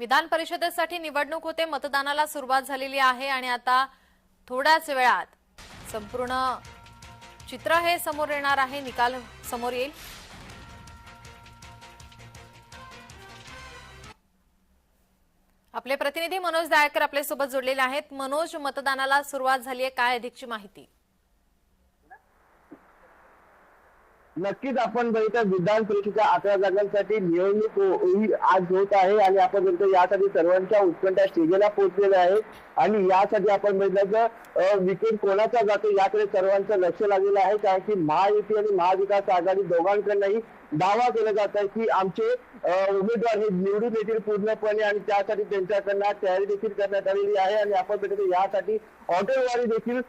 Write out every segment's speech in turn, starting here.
विधान परिषदेसाठी निवडणूक होते मतदानाला सुरुवात झालेली आहे आणि आता थोड्याच वेळात संपूर्ण चित्र हे समोर येणार आहे. निकाल समोर येईल. आपले प्रतिनिधी मनोज दायकर आपल्यासोबत जोडलेले आहेत. मनोज मतदानाला सुरुवात झाली आहे. काय अधिकची माहिती? नक्कीच आपण बघितलं विधान परिषदेच्या अकरा जागांसाठी निवडणूक ही आज होत आहे आणि आपण बघतो यासाठी सर्वांच्या उत्कंठा स्टेजला पोहोचलेल्या आहे आणि यासाठी आपण बघितलं तर विकेट कोणाचा जातो याकडे सर्वांचं लक्ष लागलेलं आहे. कारण की महायुती आणि महाविकास आघाडी दोघांकडनंही दावा केला जात आहे की आमचे उमेदवार हे निवडून येतील पूर्णपणे आणि त्यासाठी त्यांच्याकडनं तयारी देखील करण्यात आलेली आहे आणि आपण भेटतो यासाठी ऑटोवारी देखील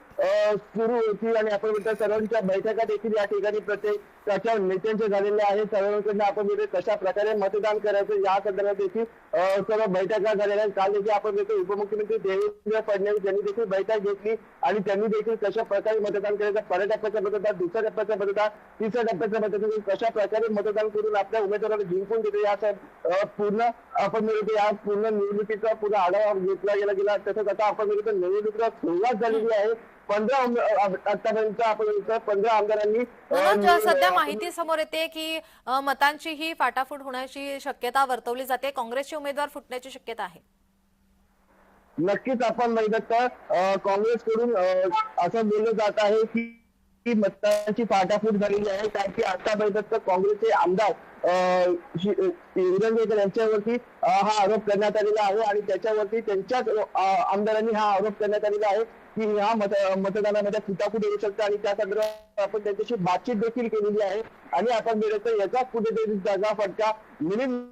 सुरू होती आणि आपण भेटतो सर्वांच्या बैठका देखील या ठिकाणी प्रत्येक त्याच्या नेत्यांचे झालेले आहे सर्वांकडनं आपण बघतो कशा प्रकारे मतदान करायचं या संदर्भात देखील सर्व बैठका झालेल्या आहेत. काल देखील आपण बघतो उपमुख्यमंत्री देवेंद्र फडणवीस यांनी देखील बैठक घेतली आणि त्यांनी देखील कशा प्रकारे मतदान करायचं पहिल्या टप्प्याचा मतदान दुसऱ्या टप्प्याचा मतदान तिसऱ्या टप्प्याचा मतदान कशा प्रकारे मतदान करून आपल्या उमेदवाराला जिंकून देते अं, पूर्ण आपण मिळतो या पूर्ण निवडणुकीचा पूर्ण आढावा घेतला गेला गेला तसंच आता आपण मिळतो निवडणुकीला सुरुवात झालेली आहे पंधरा उमे- अं, आतापर्यंत आपण मिळतो पंधरा आमदारांनी सध्या माहिती समोर येते की मतांची ही फाटाफूट होण्याची शक्यता वर्तवली जाते. काँग्रेसचे उमेदवार फुटण्याची शक्यता आहे. नक्कीच आपण बघितलं तर काँग्रेसकडून असं बोललं जात आहे की की मतदानाची फाटाफूट झालेली आहे. कारण की आता तर काँग्रेसचे आमदार अं, यांच्यावरती हा आरोप करण्यात आलेला आहे आणि त्याच्यावरती त्यांच्याच आमदारांनी हा आरोप करण्यात आलेला आहे की ह्या मत मतदानामध्ये फुटाफूट येऊ शकते आणि त्या संदर्भात आपण त्यांच्याशी बातचीत देखील केलेली आहे. आणि आपण मिळत याचा कुठेतरी जागा फटका. मिलिंद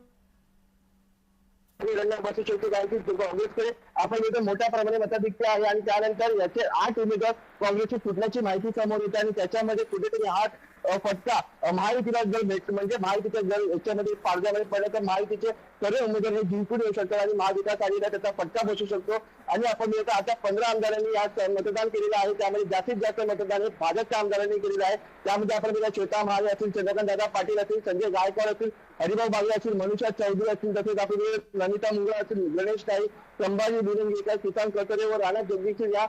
त्यांना बसू शकतो कारण की काँग्रेसकडे आपण इथं मोठ्या प्रमाणे मताधिक्य आहे आणि त्यानंतर याचे आठ उमेदवार काँग्रेसची फुटण्याची माहिती समोर येते आणि त्याच्यामध्ये कुठेतरी आठ फटका. अ, महायुतीला जर भेट म्हणजे महायुतीच्या जर याच्यामध्ये पारद्यामध्ये पडलं तर महायुतीचे सर्व उमेदवार हे जिंकून येऊ शकतात आणि महाविकास आघाडीला त्याचा फटका बसू शकतो. आणि आपण बघतो आता पंधरा आमदारांनी यात मतदान केलेलं आहे. त्यामध्ये जास्तीत जास्त मतदान हे भाजपच्या आमदारांनी केलेलं आहे. त्यामध्ये आपण बघा श्वेता महाले असतील चंद्रकांत दादा पाटील असतील संजय गायकवाड असतील हरिभाऊ बागवे असतील मनुषा चौधरी असतील तसेच आपण नमिता मुंगळा असतील गणेश ताई संभाजी बिरंगेकर किसान कचरे व राणा जगदीश या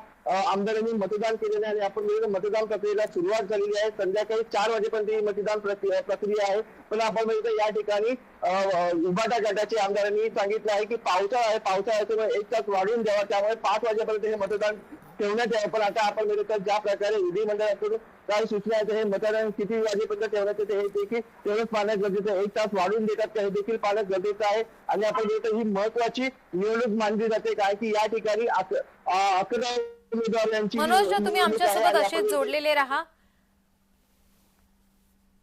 आमदारांनी मतदान केलेलं आहे. आणि आपण बघितलं मतदान प्रक्रियेला सुरुवात झालेली आहे. संध्याकाळी चार वाजेपर्यंत ही मतदान प्रक्रिया प्रक्रिया आहे. पण आपण बघितलं या ठिकाणी उभाटा गटाचे आमदारांनी सांगितलं आहे की पावसाळा आहे पावसाळ्याचं एक तास वाढवून द्यावा. त्यामुळे पाच वाजेपर्यंत हे मतदान ठेवण्यात यावं. पण आता आपण बघितलं तर ज्या प्रकारे विधिमंडळाकडून काही सूचना आहेत हे मतदान किती वाजेपर्यंत ठेवण्यात येते हे देखील तेवढंच पाहणं गरजेचं आहे. एक तास वाढवून देतात हे देखील पाहणं गरजेचं आहे. आणि आपण बघितलं ही महत्वाची निवडणूक मानली जाते काय की या ठिकाणी अकरा मनोज तुम्ही आमच्यासोबत असेच जोडलेले राहा.